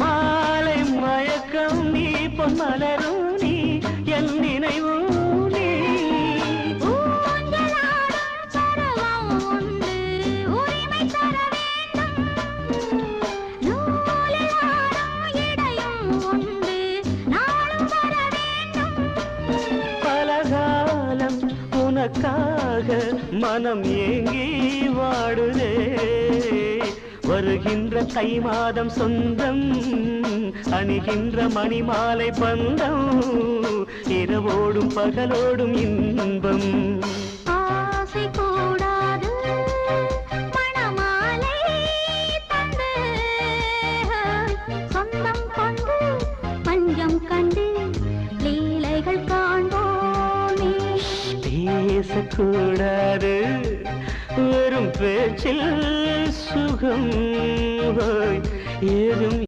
மாலை மயக்கம் நீ பொன்மலரும் நீ என் நினைவும் நீ ஊஞ்சலாடும் பருவம் உண்டு, உரிமை தர வேண்டும். நூலில் ஆடும் இடையும் உண்டு, நாளும் வர வேண்டும். பலகாலம் உனக்காக மனம் ஏங்கி வாடுதே வருகின்ற தை மாதம் சொந்தம் அணிகின்ற மணிமாலை பந்தம் இரவோடும் பகலோடும் இன்பம். ஆசை கூடாது, பேசக்கூடாது வெறும் பேச்சில் சுகம் ஏதும்